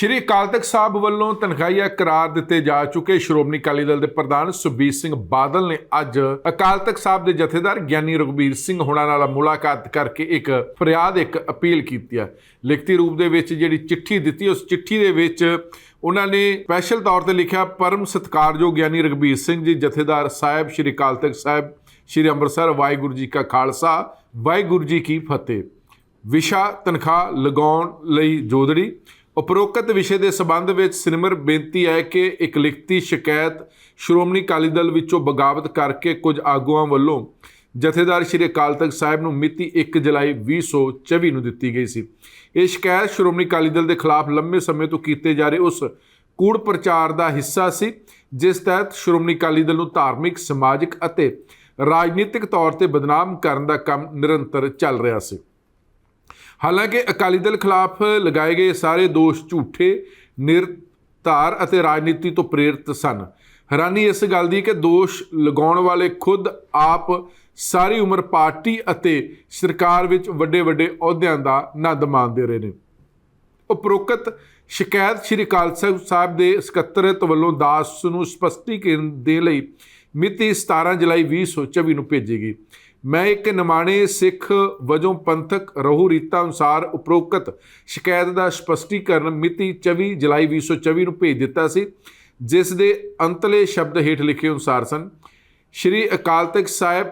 ਸ਼੍ਰੀ ਅਕਾਲ ਤਖਤ ਸਾਹਿਬ ਵੱਲੋਂ ਤਨਖਾਹੀਆ ਕਰਾਰ ਦਿੱਤੇ ਜਾ ਚੁੱਕੇ ਸ਼੍ਰੋਮਣੀ ਅਕਾਲੀ ਦਲ ਦੇ ਪ੍ਰਧਾਨ ਸੁਖਬੀਰ ਸਿੰਘ ਬਾਦਲ ਨੇ ਅੱਜ ਅਕਾਲ ਤਖਤ ਸਾਹਿਬ ਦੇ ਜਥੇਦਾਰ ਗਿਆਨੀ ਰਘਬੀਰ ਸਿੰਘ ਹੋਣਾ ਨਾਲ ਮੁਲਾਕਾਤ ਕਰਕੇ ਇੱਕ ਫਰਿਆਦ ਇੱਕ ਅਪੀਲ ਕੀਤੀ ਹੈ। ਲਿਖਤੀ ਰੂਪ ਦੇ ਵਿੱਚ ਜਿਹੜੀ ਚਿੱਠੀ ਦਿੱਤੀ, ਉਸ ਚਿੱਠੀ ਦੇ ਵਿੱਚ ਉਹਨਾਂ ਨੇ ਸਪੈਸ਼ਲ ਤੌਰ ਤੇ ਲਿਖਿਆ, ਪਰਮ ਸਤਿਕਾਰਯੋਗ ਗਿਆਨੀ ਰਘਬੀਰ ਸਿੰਘ ਜੀ, ਜਥੇਦਾਰ ਸਾਹਿਬ, ਸ਼੍ਰੀ ਅਕਾਲ ਤਖਤ ਸਾਹਿਬ, ਸ਼੍ਰੀ ਅੰਮ੍ਰਿਤਸਰ, ਵਾਹਿਗੁਰੂ ਜੀ ਕਾ ਖਾਲਸਾ, ਵਾਹਿਗੁਰੂ ਜੀ ਕੀ ਫਤਿਹ। ਵਿਸ਼ਾ ਤਨਖਾਹ ਲਗਾਉਣ ਲਈ ਜੋਦੜੀ ਉਪਰੋਕਤ ਵਿਸ਼ੇ ਦੇ ਸੰਬੰਧ ਵਿੱਚ ਸਿਨਮਰ ਬੇਨਤੀ ਹੈ ਕਿ ਇੱਕ ਲਿਖਤੀ ਸ਼ਿਕਾਇਤ ਸ਼੍ਰੋਮਣੀ ਅਕਾਲੀ ਦਲ ਵਿੱਚੋਂ ਬਗਾਵਤ ਕਰਕੇ ਕੁਝ ਆਗੂਆਂ ਵੱਲੋਂ ਜਥੇਦਾਰ ਸ਼੍ਰੀ ਅਕਾਲ ਤਖਤ ਸਾਹਿਬ ਨੂੰ ਮਿਤੀ 1 ਜੁਲਾਈ 2024 ਨੂੰ ਦਿੱਤੀ ਗਈ ਸੀ। ਇਹ ਸ਼ਿਕਾਇਤ ਸ਼੍ਰੋਮਣੀ ਅਕਾਲੀ ਦਲ ਦੇ ਖਿਲਾਫ ਲੰਮੇ ਸਮੇਂ ਤੋਂ ਕੀਤੇ ਜਾ ਰਹੇ ਉਸ ਕੂੜ ਪ੍ਰਚਾਰ ਦਾ ਹਿੱਸਾ ਸੀ, ਜਿਸ ਤਹਿਤ ਸ਼੍ਰੋਮਣੀ ਅਕਾਲੀ ਦਲ ਨੂੰ ਧਾਰਮਿਕ, ਸਮਾਜਿਕ ਅਤੇ ਰਾਜਨੀਤਿਕ ਤੌਰ ਤੇ ਬਦਨਾਮ ਕਰਨ ਦਾ ਕੰਮ ਨਿਰੰਤਰ ਚੱਲ ਰਿਹਾ ਸੀ। ਹਾਲਾਂਕਿ ਅਕਾਲੀ ਦਲ ਖਿਲਾਫ ਲਗਾਏ ਗਏ ਸਾਰੇ ਦੋਸ਼ ਝੂਠੇ, ਨਿਰਧਾਰ ਅਤੇ ਰਾਜਨੀਤੀ ਤੋਂ ਪ੍ਰੇਰਿਤ ਸਨ। ਹੈਰਾਨੀ ਇਸ ਗੱਲ ਦੀ ਕਿ ਦੋਸ਼ ਲਗਾਉਣ ਵਾਲੇ ਖੁਦ ਆਪ ਸਾਰੀ ਉਮਰ ਪਾਰਟੀ ਅਤੇ ਸਰਕਾਰ ਵਿੱਚ ਵੱਡੇ ਵੱਡੇ ਅਹੁਦਿਆਂ ਦਾ ਆਨੰਦ ਮਾਣਦੇ ਰਹੇ ਨੇ। ਉਪਰੋਕਤ ਸ਼ਿਕਾਇਤ ਸ਼੍ਰੀ ਅਕਾਲ ਤਖ਼ਤ ਸਾਹਿਬ ਦੇ ਸਕੱਤਰਤ ਵੱਲੋਂ ਦਾਸ ਨੂੰ ਸਪਸ਼ਟੀਕਰਨ ਦੇ ਲਈ ਮਿਤੀ 17 ਜੁਲਾਈ 2024 ਨੂੰ ਭੇਜੀ ਗਈ। ਮੈਂ ਇੱਕ ਨਿਮਾਣੇ ਸਿੱਖ ਵਜੋਂ ਪੰਥਕ ਰਹੂ ਰੀਤਾਂ ਅਨੁਸਾਰ ਉਪਰੋਕਤ ਸ਼ਿਕਾਇਤ ਦਾ ਸਪਸ਼ਟੀਕਰਨ ਮਿਤੀ 24 ਜੁਲਾਈ 2024 ਨੂੰ ਭੇਜ ਦਿੱਤਾ ਸੀ, ਜਿਸ ਦੇ ਅੰਤਲੇ ਸ਼ਬਦ ਹੇਠ ਲਿਖੇ ਅਨੁਸਾਰ ਸਨ, ਸ਼੍ਰੀ ਅਕਾਲ ਤਖਤ ਸਾਹਿਬ,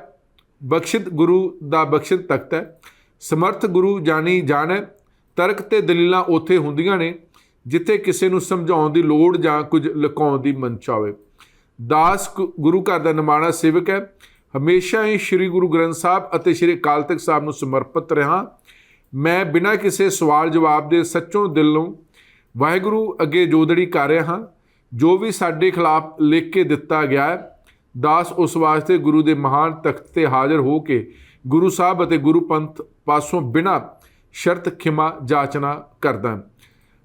ਬਖਸ਼ਿਤ ਗੁਰੂ ਦਾ ਬਖਸ਼ਿਤ ਤਖਤ ਹੈ, ਸਮਰਥ ਗੁਰੂ ਜਾਣੀ ਜਾਣੈ ਤਰਕ ਤੇ ਦਲੀਲਾਂ ਉੱਥੇ ਹੁੰਦੀਆਂ ਨੇ, ਜਿੱਥੇ ਕਿਸੇ ਨੂੰ ਸਮਝਾਉਣ ਦੀ ਲੋੜ ਜਾਂ ਕੁਝ ਲੁਕਾਉਣ ਦੀ ਮਨਸ਼ਾ ਹੋਵੇ। ਦਾਸ ਗੁ- ਗੁਰੂ ਘਰ ਦਾ ਨਿਮਾਣਾ ਸੇਵਕ ਹੈ ਹਮੇਸ਼ਾ ਹੀ ਸ੍ਰੀ ਗੁਰੂ ਗ੍ਰੰਥ ਸਾਹਿਬ ਅਤੇ ਸ੍ਰੀ ਅਕਾਲ ਤਖਤ ਸਾਹਿਬ ਨੂੰ ਸਮਰਪਿਤ ਰਹਾ। ਮੈਂ ਬਿਨਾਂ ਕਿਸੇ ਸਵਾਲ ਜਵਾਬ ਦੇ ਸੱਚੋਂ ਦਿਲੋਂ ਵਾਹਿਗੁਰੂ ਅੱਗੇ ਜੋਦੜੀ ਕਰ ਰਿਹਾ ਹਾਂ। ਜੋ ਵੀ ਸਾਡੇ ਖਿਲਾਫ ਲਿਖ ਕੇ ਦਿੱਤਾ ਗਿਆ ਹੈ, ਦਾਸ ਉਸ ਵਾਸਤੇ ਗੁਰੂ ਦੇ ਮਹਾਨ ਤਖਤ ਤੇ ਹਾਜ਼ਰ ਹੋ ਕੇ ਗੁਰੂ ਸਾਹਿਬ ਅਤੇ ਗੁਰੂ ਪੰਥ ਪਾਸੋਂ ਬਿਨਾਂ ਸ਼ਰਤ, ਖਿਮਾ, ਜਾਚਨਾ ਕਰਦਾ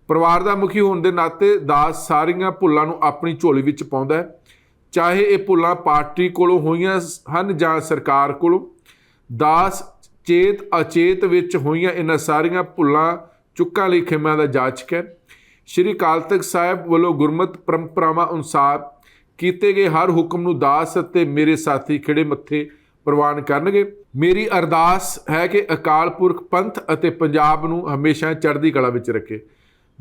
ਪਰਿਵਾਰ ਦਾ ਮੁਖੀ ਹੋਣ ਦੇ ਨਾਤੇ ਦਾਸ ਸਾਰੀਆਂ ਭੁੱਲਾਂ ਨੂੰ ਆਪਣੀ ਝੋਲੀ ਵਿੱਚ ਪਾਉਂਦਾ ਹੈ। ਚਾਹੇ ਇਹ ਭੁੱਲਾਂ ਪਾਰਟੀ ਕੋਲੋਂ ਹੋਈਆਂ ਹਨ ਜਾਂ ਸਰਕਾਰ ਕੋਲੋਂ, ਦਾਸ ਚੇਤ ਅਚੇਤ ਵਿੱਚ ਹੋਈਆਂ ਇਹਨਾਂ ਸਾਰੀਆਂ ਭੁੱਲਾਂ ਚੁੱਕਾਂ ਲਈ ਖਿਮਾ ਦਾ ਜਾਚਕ ਹੈ। ਸ਼੍ਰੀ ਅਕਾਲ ਤਖਤ ਸਾਹਿਬ ਵੱਲੋਂ ਗੁਰਮਤ ਪਰੰਪਰਾਵਾਂ ਅਨੁਸਾਰ ਕੀਤੇ ਗਏ ਹਰ ਹੁਕਮ ਨੂੰ ਦਾਸ ਅਤੇ ਮੇਰੇ ਸਾਥੀ ਖਿੜੇ ਮੱਥੇ ਪ੍ਰਵਾਨ ਕਰਨਗੇ। ਮੇਰੀ ਅਰਦਾਸ ਹੈ ਕਿ ਅਕਾਲ ਪੁਰਖ ਪੰਥ ਅਤੇ ਪੰਜਾਬ ਨੂੰ ਹਮੇਸ਼ਾ ਚੜ੍ਹਦੀ ਕਲਾ ਵਿੱਚ ਰੱਖੇ।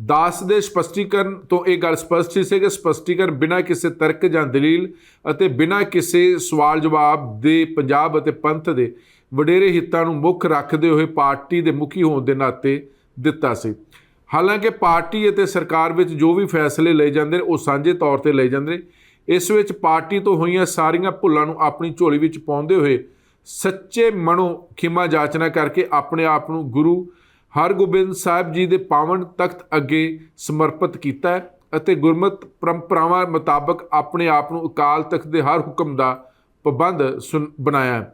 ਦਾਸ ਦੇ ਸਪਸ਼ਟੀਕਰਨ ਤੋਂ ਇਹ ਗੱਲ ਸਪਸ਼ਟ ਸੀ ਕਿ ਸਪਸ਼ਟੀਕਰਨ ਬਿਨਾਂ ਕਿਸੇ ਤਰਕ ਜਾਂ ਦਲੀਲ ਅਤੇ ਬਿਨਾਂ ਕਿਸੇ ਸਵਾਲ ਜਵਾਬ ਦੇ ਪੰਜਾਬ ਅਤੇ ਪੰਥ ਦੇ ਵਡੇਰੇ ਹਿੱਤਾਂ ਨੂੰ ਮੁੱਖ ਰੱਖਦੇ ਹੋਏ ਪਾਰਟੀ ਦੇ ਮੁਖੀ ਹੋਣ ਦੇ ਨਾਤੇ ਦਿੱਤਾ ਸੀ। ਹਾਲਾਂਕਿ ਪਾਰਟੀ ਅਤੇ ਸਰਕਾਰ ਵਿੱਚ ਜੋ ਵੀ ਫੈਸਲੇ ਲਏ ਜਾਂਦੇ ਨੇ, ਉਹ ਸਾਂਝੇ ਤੌਰ ਤੇ ਲਏ ਜਾਂਦੇ ਨੇ। ਇਸ ਵਿੱਚ ਪਾਰਟੀ ਤੋਂ ਹੋਈਆਂ ਸਾਰੀਆਂ ਭੁੱਲਾਂ ਨੂੰ ਆਪਣੀ ਝੋਲੀ ਵਿੱਚ ਪਾਉਂਦੇ ਹੋਏ ਸੱਚੇ ਮਨੋਂ ਖਿਮਾ ਜਾਚਨਾ ਕਰਕੇ ਆਪਣੇ ਆਪ ਨੂੰ ਗੁਰੂ ਹਰਗੋਬਿੰਦ ਸਾਹਿਬ ਜੀ ਦੇ ਪਾਵਨ ਤਖਤ ਅੱਗੇ ਸਮਰਪਿਤ ਕੀਤਾ ਅਤੇ ਗੁਰਮਤ ਪਰੰਪਰਾਵਾਂ ਮੁਤਾਬਕ ਆਪਣੇ ਆਪ ਨੂੰ ਅਕਾਲ ਤਖਤ ਦੇ ਹਰ ਹੁਕਮ ਦਾ ਪਾਬੰਦ ਸੁਣ- ਬਣਾਇਆ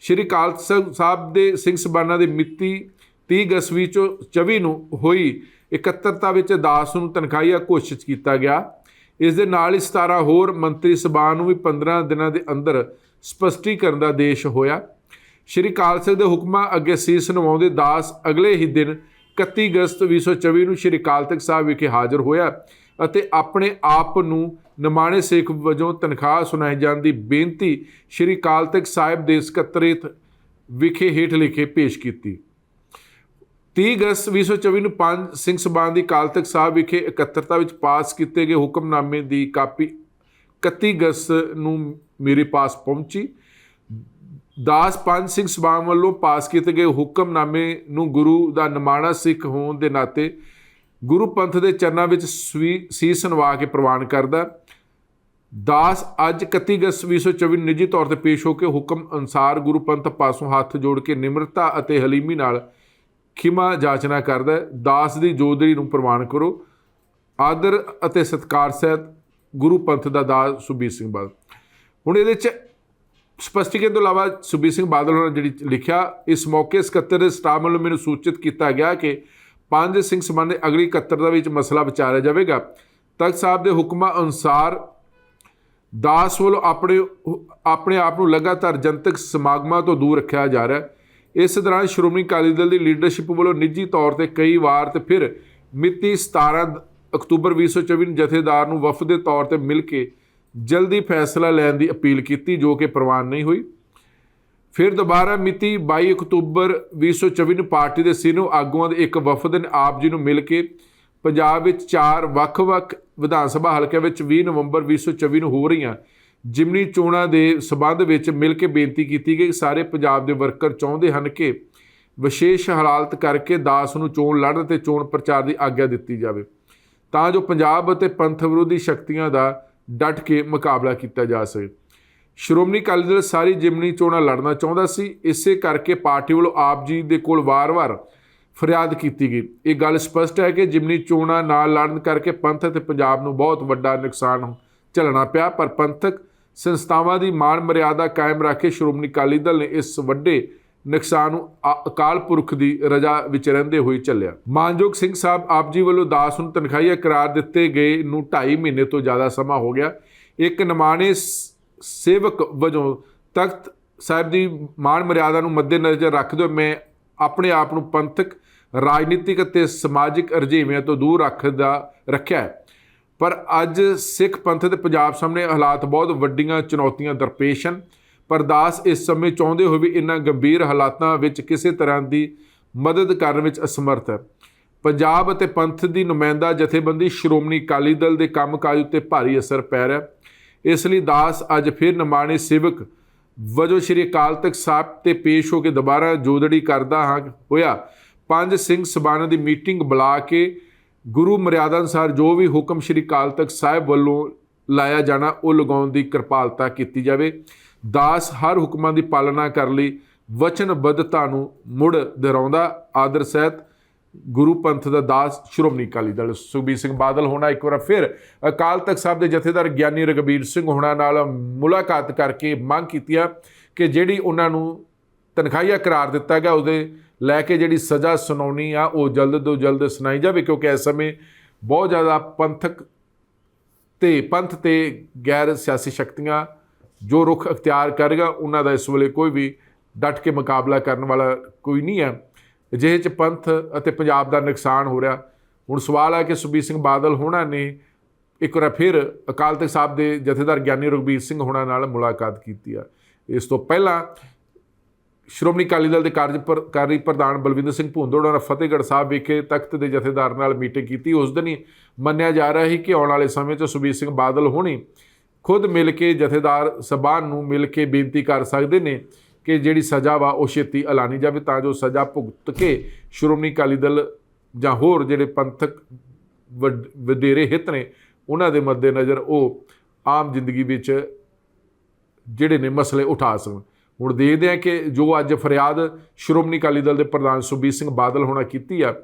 ਸ਼੍ਰੀ ਅਕਾਲ ਤਖ਼ਤ ਸਾਹਿਬ ਦੇ ਸਿੰਘ ਸਬਾਨਾ ਦੀ ਮਿਤੀ 30 ਅਗਸਤ ਚੋਂ 24 ਨੂੰ ਹੋਈ ਇਕੱਤਰਤਾ ਵਿੱਚ ਦਾਸ ਨੂੰ ਤਨਖਾਹੀਆ ਘੋਸ਼ਿਤ ਕੀਤਾ ਗਿਆ। ਇਸ ਦੇ ਨਾਲ ਹੀ 17 ਹੋਰ ਮੰਤਰੀ ਸਭਾ ਨੂੰ ਵੀ 15 ਦਿਨਾਂ ਦੇ ਅੰਦਰ ਸਪਸ਼ਟੀਕਰਨ ਦਾ ਆਦੇਸ਼ ਹੋਇਆ। ਸ਼੍ਰੀ ਅਕਾਲ ਤਖ਼ਤ ਦੇ ਹੁਕਮਾਂ ਅੱਗੇ ਸੀਸ ਨਿਵਾਉਂਦੇ ਦਾਸ ਅਗਲੇ ਹੀ ਦਿਨ 31 ਅਗਸਤ 2024 ਨੂੰ ਸ਼੍ਰੀ ਅਕਾਲ ਤਖ਼ਤ ਸਾਹਿਬ ਵਿਖੇ ਹਾਜ਼ਰ ਹੋਇਆ ਅਤੇ ਆਪਣੇ ਆਪ ਨੂੰ ਨਿਮਾਣੇ ਸਿੱਖ ਵਜੋਂ ਤਨਖਾਹ ਸੁਣਾਈ ਜਾਣ ਦੀ ਬੇਨਤੀ ਸ਼੍ਰੀ ਅਕਾਲ ਤਖ਼ਤ ਸਾਹਿਬ ਦੇ ਸਕੱਤਰੇਤ ਵਿਖੇ ਹੇਠ ਲਿਖੇ ਪੇਸ਼ ਕੀਤੀ। 30 ਅਗਸਤ 2024 ਨੂੰ ਪੰਜ ਸਿੰਘ ਸਭਾਨ ਦੀ ਅਕਾਲ ਤਖ਼ਤ ਸਾਹਿਬ ਵਿਖੇ ਇਕੱਤਰਤਾ ਵਿੱਚ ਪਾਸ ਕੀਤੇ ਗਏ ਹੁਕਮਨਾਮੇ ਦੀ ਕਾਪੀ 31 ਅਗਸਤ ਨੂੰ ਮੇਰੇ ਪਾਸ ਪਹੁੰਚੀ। ਦਾਸ ਪੰਜ ਸਿੰਘ ਸਭਾਨ ਵੱਲੋਂ ਪਾਸ ਕੀਤੇ ਗਏ ਹੁਕਮਨਾਮੇ ਨੂੰ ਗੁਰੂ ਦਾ ਨਿਮਾਣਾ ਸਿੱਖ ਹੋਣ ਦੇ ਨਾਤੇ ਗੁਰੂ ਪੰਥ ਦੇ ਚਰਨਾਂ ਵਿੱਚ ਸਵੀ- ਸੀਸ ਨਵਾ ਕੇ ਪ੍ਰਵਾਨ ਕਰਦਾ ਦਾਸ ਅੱਜ 31 ਅਗਸਤ 2024 ਨੂੰ ਨਿੱਜੀ ਤੌਰ ਤੇ ਪੇਸ਼ ਹੋ ਕੇ ਹੁਕਮ ਅਨੁਸਾਰ ਗੁਰੂ ਪੰਥ ਪਾਸੋਂ ਹੱਥ ਜੋੜ ਕੇ ਨਿਮਰਤਾ ਅਤੇ ਹਲੀਮੀ ਨਾਲ ਖਿਮਾ ਜਾਚਨਾ ਕਰਦਾ ਦਾਸ ਦੀ ਜੋਦੜੀ ਨੂੰ ਪ੍ਰਵਾਨ ਕਰੋ। ਆਦਰ ਅਤੇ ਸਤਕਾਰ ਸਹਿਤ ਗੁਰੂ ਪੰਥ ਦਾ ਦਾਸ ਸੁਬੀਰ ਸਿੰਘ ਬਾਦਲ। ਹੁਣ ਇਹਦੇ ਚ ਸਪਸ਼ਟੀਕਰਨ ਤੋਂ ਇਲਾਵਾ ਸੁਬੀਰ ਸਿੰਘ ਬਾਦਲ ਹੋਣਾ ਜਿਹੜੀ ਲਿਖਿਆ, ਇਸ ਮੌਕੇ ਸਕੱਤਰ ਦੇ ਸਟਾਫ ਵੱਲੋਂ ਮੈਨੂੰ ਸੂਚਿਤ ਕੀਤਾ ਗਿਆ ਕਿ ਪੰਜ ਸਿੰਘ ਸਮਾਨ ਅਗਲੀ ਅਗਲੀ ਇਕੱਤਰਤਾ ਵਿੱਚ ਮਸਲਾ ਵਿਚਾਰਿਆ ਜਾਵੇਗਾ। ਤਖਤ ਸਾਹਿਬ ਦੇ ਹੁਕਮਾਂ ਅਨੁਸਾਰ ਦਾਸ ਵੱਲੋਂ ਆਪਣੇ ਆਪਣੇ ਆਪ ਨੂੰ ਲਗਾਤਾਰ ਜਨਤਕ ਸਮਾਗਮਾਂ ਤੋਂ ਦੂਰ ਰੱਖਿਆ ਜਾ ਰਿਹਾ ਹੈ। ਇਸ ਦੌਰਾਨ ਸ਼੍ਰੋਮਣੀ ਅਕਾਲੀ ਦਲ ਦੀ ਲੀਡਰਸ਼ਿਪ ਵੱਲੋਂ ਨਿੱਜੀ ਤੌਰ ਤੇ ਕਈ ਵਾਰ ਤੇ ਫਿਰ ਮਿਤੀ 17 ਅਕਤੂਬਰ 2024 ਨੂੰ ਜਥੇਦਾਰ ਨੂੰ ਵਫਦ ਦੇ ਤੌਰ ਤੇ ਮਿਲ ਕੇ ਜਲਦੀ ਫੈਸਲਾ ਲੈਣ ਦੀ ਅਪੀਲ ਕੀਤੀ, ਜੋ ਕਿ ਪ੍ਰਵਾਨ ਨਹੀਂ ਹੋਈ। ਫਿਰ ਦੁਬਾਰਾ ਮਿਤੀ 22 ਅਕਤੂਬਰ 2024 ਨੂੰ ਪਾਰਟੀ ਦੇ ਸੀਨੀਅਰ ਆਗੂਆਂ ਦੇ ਇੱਕ ਵਫਦ ਨੇ ਆਪ ਜੀ ਨੂੰ ਮਿਲ ਕੇ ਪੰਜਾਬ ਵਿੱਚ ਚਾਰ ਵੱਖ-ਵੱਖ ਵਿਧਾਨ ਸਭਾ ਹਲਕਿਆਂ ਵਿੱਚ 20 ਨਵੰਬਰ 2024 ਨੂੰ ਹੋ ਰਹੀਆਂ ਜਿਮਨੀ ਚੋਣਾਂ ਦੇ ਸਬੰਧ ਵਿੱਚ ਮਿਲ ਕੇ ਬੇਨਤੀ ਕੀਤੀ ਗਈ। ਕਿ ਸਾਰੇ ਪੰਜਾਬ ਦੇ ਵਰਕਰ ਚਾਹੁੰਦੇ ਹਨ ਕਿ ਵਿਸ਼ੇਸ਼ ਹਾਲਾਤ ਕਰਕੇ ਦਾਸ ਨੂੰ ਚੋਣ ਲੜਨ ਤੇ ਚੋਣ ਪ੍ਰਚਾਰ ਦੀ ਆਗਿਆ ਦਿੱਤੀ ਜਾਵੇ। ਤਾਂ ਜੋ ਪੰਜਾਬ ਅਤੇ ਪੰਥ ਵਿਰੋਧੀ ਸ਼ਕਤੀਆਂ ਦਾ ਡਟ ਕੇ ਮੁਕਾਬਲਾ ਕੀਤਾ ਜਾ ਸਕੇ। ਸ਼੍ਰੋਮਣੀ ਅਕਾਲੀ ਦਲ ਸਾਰੀ ਜਿਮਨੀ ਚੋਣਾਂ ਲੜਨਾ ਚਾਹੁੰਦਾ ਸੀ। ਇਸੇ ਕਰਕੇ ਪਾਰਟੀ ਵੱਲੋਂ ਆਪ ਜੀ ਦੇ ਕੋਲ ਵਾਰ-ਵਾਰ ਫਰਿਆਦ ਕੀਤੀ ਗਈ। ਇਹ ਗੱਲ ਸਪਸ਼ਟ ਹੈ ਕਿ ਜਿਮਨੀ ਚੋਣਾਂ ਨਾਲ ਲੜਨ ਕਰਕੇ ਪੰਥ ਅਤੇ ਪੰਜਾਬ ਨੂੰ ਬਹੁਤ ਵੱਡਾ ਨੁਕਸਾਨ ਝੱਲਣਾ ਪਿਆ, ਪਰ ਪੰਥਕ ਸੰਸਥਾਵਾਂ ਦੀ ਮਾਣ ਮਰਿਆਦਾ ਕਾਇਮ ਰੱਖ ਕੇ ਸ਼੍ਰੋਮਣੀ ਅਕਾਲੀ ਦਲ ਨੇ ਇਸ ਵੱਡੇ ਨੁਕਸਾਨ ਨੂੰ ਅਕਾਲ ਪੁਰਖ ਦੀ ਰਜਾ ਵਿੱਚ ਰਹਿੰਦੇ ਹੋਏ ਚੱਲਿਆ। ਮਾਨਯੋਗ ਸਿੰਘ ਸਾਹਿਬ ਆਪ ਜੀ ਵੱਲੋਂ ਦਾਸ ਨੂੰ ਤਨਖਾਹੀਆ ਕਰਾਰ ਦਿੱਤੇ ਗਏ ਨੂੰ 2.5 ਮਹੀਨੇ ਤੋਂ ਜ਼ਿਆਦਾ ਸਮਾਂ ਹੋ ਗਿਆ। ਇੱਕ ਨਿਮਾਣੇ ਸੇਵਕ ਵਜੋਂ ਤਖਤ ਸਾਹਿਬ ਦੀ ਮਾਣ ਮਰਿਆਦਾ ਨੂੰ ਮੱਦੇਨਜ਼ਰ ਰੱਖਦੇ ਹੋਏ ਮੈਂ ਆਪਣੇ ਆਪ ਨੂੰ ਪੰਥਕ, ਰਾਜਨੀਤਿਕ ਅਤੇ ਸਮਾਜਿਕ ਰੁਝੇਵਿਆਂ ਤੋਂ ਦੂਰ ਰੱਖਦਾ, ਰੱਖਿਆ ਪਰ ਅੱਜ ਸਿੱਖ ਪੰਥ ਤੇ ਪੰਜਾਬ ਸਾਹਮਣੇ ਹਾਲਾਤ ਬਹੁਤ ਵੱਡੀਆਂ ਚੁਣੌਤੀਆਂ ਦਰਪੇਸ਼ ਹਨ। ਪਰ ਦਾਸ ਇਸ ਸਮੇਂ ਚਾਹੁੰਦੇ ਹੋਏ ਵੀ ਇਨ੍ਹਾਂ ਗੰਭੀਰ ਹਾਲਾਤਾਂ ਵਿੱਚ ਕਿਸੇ ਤਰ੍ਹਾਂ ਦੀ ਮਦਦ ਕਰਨ ਵਿੱਚ ਅਸਮਰਥ ਹੈ। ਪੰਜਾਬ ਅਤੇ ਪੰਥ ਦੀ ਨੁਮਾਇੰਦਾ ਜਥੇਬੰਦੀ ਸ਼੍ਰੋਮਣੀ ਅਕਾਲੀ ਦਲ ਦੇ ਕੰਮਕਾਜ ਉੱਤੇ ਭਾਰੀ ਅਸਰ ਪੈ ਰਿਹਾ ਇਸ ਲਈ ਦਾਸ ਅੱਜ ਫਿਰ ਨਿਮਾਣੇ ਸੇਵਕ ਵਜੋਂ ਸ਼੍ਰੀ ਅਕਾਲ ਤਖਤ ਸਾਹਿਬ ਤੇ ਪੇਸ਼ ਹੋ ਕੇ ਦੁਬਾਰਾ ਜੋਦੜੀ ਕਰਦਾ ਹਾਂ ਹੋਇਆ। ਪੰਜ ਸਿੰਘ ਸਭਾਨਾਂ ਦੀ ਮੀਟਿੰਗ ਬੁਲਾ ਕੇ ਗੁਰੂ ਮਰਿਆਦਾ ਅਨੁਸਾਰ ਜੋ ਵੀ ਹੁਕਮ ਸ਼੍ਰੀ ਅਕਾਲ ਤਖਤ ਸਾਹਿਬ ਵੱਲੋਂ ਲਾਇਆ ਜਾਣਾ ਉਹ ਲਗਾਉਣ ਦੀ ਕਿਰਪਾਲਤਾ ਕੀਤੀ ਜਾਵੇ। ਦਾਸ ਹਰ ਹੁਕਮਾਂ ਦੀ ਪਾਲਣਾ ਕਰਨ ਲਈ ਵਚਨਬੱਧਤਾ ਨੂੰ ਮੁੜ ਦੁਹਰਾਉਂਦਾ। ਆਦਰ ਸਹਿਤ ਗੁਰੂ ਪੰਥ ਦਾ ਦਾਸ, ਸ਼੍ਰੋਮਣੀ ਅਕਾਲੀ ਦਲ ਸੁਖਬੀਰ ਸਿੰਘ ਬਾਦਲ ਹੋਣਾ ਇੱਕ ਵਾਰ ਫਿਰ ਅਕਾਲ ਤਖਤ ਸਾਹਿਬ ਦੇ ਜਥੇਦਾਰ ਗਿਆਨੀ ਰਗਬੀਰ ਸਿੰਘ ਹੋਣਾ ਨਾਲ ਮੁਲਾਕਾਤ ਕਰਕੇ ਮੰਗ ਕੀਤੀ ਆ ਕਿ ਜਿਹੜੀ ਉਹਨਾਂ ਨੂੰ ਤਨਖਾਹੀਆ ਕਰਾਰ ਦਿੱਤਾ ਗਿਆ, ਉਹਦੇ ਲੈ ਕੇ ਜਿਹੜੀ ਸਜ਼ਾ ਸੁਣਾਉਣੀ ਆ, ਉਹ ਜਲਦ ਤੋਂ ਜਲਦ ਸੁਣਾਈ ਜਾਵੇ, ਕਿਉਂਕਿ ਇਸ ਸਮੇਂ ਬਹੁਤ ਜ਼ਿਆਦਾ ਪੰਥਕ ਤੇ, ਪੰਥ ਤੇ ਗੈਰ ਸਿਆਸੀ ਸ਼ਕਤੀਆਂ ਜੋ ਰੁਖ ਅਖਤਿਆਰ ਕਰੇਗਾ, ਉਹਨਾਂ ਦਾ ਇਸ ਵੇਲੇ ਕੋਈ ਵੀ ਡਟ ਕੇ ਮੁਕਾਬਲਾ ਕਰਨ ਵਾਲਾ ਕੋਈ ਨਹੀਂ ਹੈ। ਅਜਿਹੇ ਚ ਪੰਥ ਅਤੇ ਪੰਜਾਬ ਦਾ ਨੁਕਸਾਨ ਹੋ ਰਿਹਾ। ਹੁਣ ਸਵਾਲ ਹੈ ਕਿ ਸੁਖਬੀਰ ਸਿੰਘ ਬਾਦਲ ਹੋਣਾ ਨੇ ਇੱਕ ਵਾਰ ਫਿਰ ਅਕਾਲ ਤਖਤ ਸਾਹਿਬ ਦੇ ਜਥੇਦਾਰ ਗਿਆਨੀ ਰਘਬੀਰ ਸਿੰਘ ਹੋਣਾ ਨਾਲ ਮੁਲਾਕਾਤ ਕੀਤੀ ਆ। ਇਸ ਤੋਂ ਪਹਿਲਾਂ ਸ਼੍ਰੋਮਣੀ ਅਕਾਲੀ ਦਲ ਦੇ ਕਾਰਜਕਾਰੀ ਪ੍ਰਧਾਨ ਬਲਵਿੰਦਰ ਸਿੰਘ ਭੁੰਦੜ ਨੇ ਫਤਿਹਗੜ੍ਹ ਸਾਹਿਬ ਵਿਖੇ ਤਖਤ ਦੇ ਜਥੇਦਾਰ ਨਾਲ ਮੀਟਿੰਗ ਕੀਤੀ। ਉਸ ਦਿਨ ਹੀ ਮੰਨਿਆ ਜਾ ਰਿਹਾ ਹੈ ਕਿ ਆਉਣ ਵਾਲੇ ਸਮੇਂ 'ਚ ਸੁਖਬੀਰ ਸਿੰਘ ਬਾਦਲ ਹੋਣੀ ਖੁਦ ਮਿਲ ਕੇ ਜਥੇਦਾਰ ਸਭਾਨ ਨੂੰ ਮਿਲ ਕੇ ਬੇਨਤੀ ਕਰ ਸਕਦੇ ਨੇ ਕਿ ਜਿਹੜੀ ਸਜ਼ਾ ਵਾ ਉਹ ਛੇਤੀ ਐਲਾਨੀ ਜਾਵੇ ਤਾਂ ਜੋ ਸਜ਼ਾ ਭੁਗਤ ਕੇ ਸ਼੍ਰੋਮਣੀ ਅਕਾਲੀ ਦਲ ਜਾਂ ਹੋਰ ਜਿਹੜੇ ਪੰਥਕ ਵੱਡ- ਵਧੇਰੇ ਹਿੱਤ ਨੇ, ਉਹਨਾਂ ਦੇ ਮੱਦੇਨਜ਼ਰ ਉਹ ਆਮ ਜ਼ਿੰਦਗੀ ਵਿੱਚ ਜਿਹੜੇ ਨੇ ਮਸਲੇ ਉਠਾ ਸਕਣ। ਹੁਣ ਦੇਖਦੇ ਹਾਂ ਕਿ ਜੋ ਅੱਜ ਫਰਿਆਦ ਸ਼੍ਰੋਮਣੀ ਅਕਾਲੀ ਦਲ ਦੇ ਪ੍ਰਧਾਨ ਸੁਖਬੀਰ ਸਿੰਘ ਬਾਦਲ ਹੋਣਾ ਕੀਤੀ ਆ,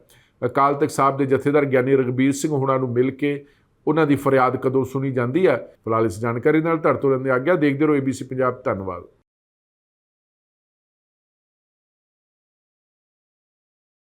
ਅਕਾਲ ਤਖਤ ਸਾਹਿਬ ਦੇ ਜਥੇਦਾਰ ਗਿਆਨੀ ਰਗਬੀਰ ਸਿੰਘ ਹੋਣਾ ਨੂੰ ਮਿਲ ਕੇ ਉਹਨਾਂ ਦੀ ਫਰਿਆਦ ਕਦੋਂ ਸੁਣੀ ਜਾਂਦੀ ਹੈ? ਫਿਲਹਾਲ ਇਸ ਜਾਣਕਾਰੀ ਨਾਲ ਧੜ ਤੋਂ ਲੈਂਦੇ ਆਗਿਆ ਦੇਖਦੇ ਰਹੋ ABC ਪੰਜਾਬ। ਧੰਨਵਾਦ।